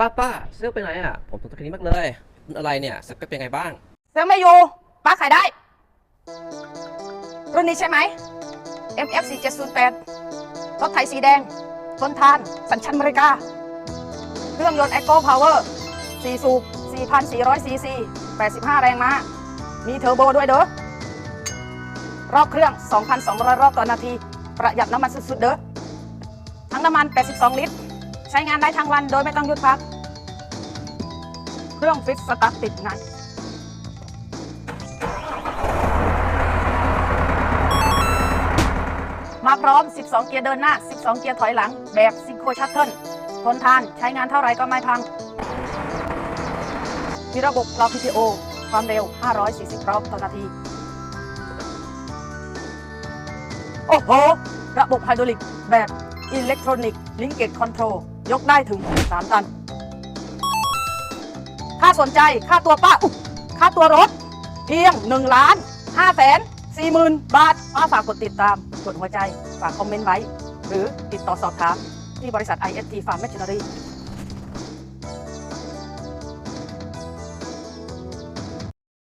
ป้าป้าเสื้อไปไหนอะ ผมสนใจคันนี้มากเลย มันอะไรเนี่ยสเปคเป็นไงบ้าง เสื้อไม่อยู่ป้าขายได้ รุ่นนี้ใช่ไหม MF 4 7 0 8รถไถสีแดง ทนทาน สัญชันอเมริกา เครื่องยนต์ Eco Power 4 สูบ 4,400 ซีซี 85 แรงม้า มีเทอร์โบด้วยเด้อ รอบเครื่อง 2,200 รอบต่อนาที ประหยัดน้ำมันสุดๆ เด้อ ทั้งน้ำมัน 82 ลิตร ใช้งานได้ทั้งวันโดยไม่ต้องหยุดพัก เครื่องฟิตสตาร์ทติดงายมาพร้อม 12 เกียร์เดินหน้า 12 เกียร์ถอยหลัง แบบซิงโครชัตเทิลทนทานใช้งานเท่าไหร่ก็ไม่พัง มีระบบคลาว PTO ความเร็ว 540 รอบต่อนาที โอ้โห ระบบไฮดรอลิกแบบอิเล็กทรอนิกส์ลิงเกตคอนโทรล ยกได้ถึง 3 ตัน ค่าสนใจค่าตัวป้าค่าตัวรถ เพียง1ล้าน5แสน4หมื่นบาทป้าฝากกดติดตาม กดหัวใจ ฝากคอมเมนต์ไว้ หรือติดต่อสอบถามที่บริษัท IST Farm Machinery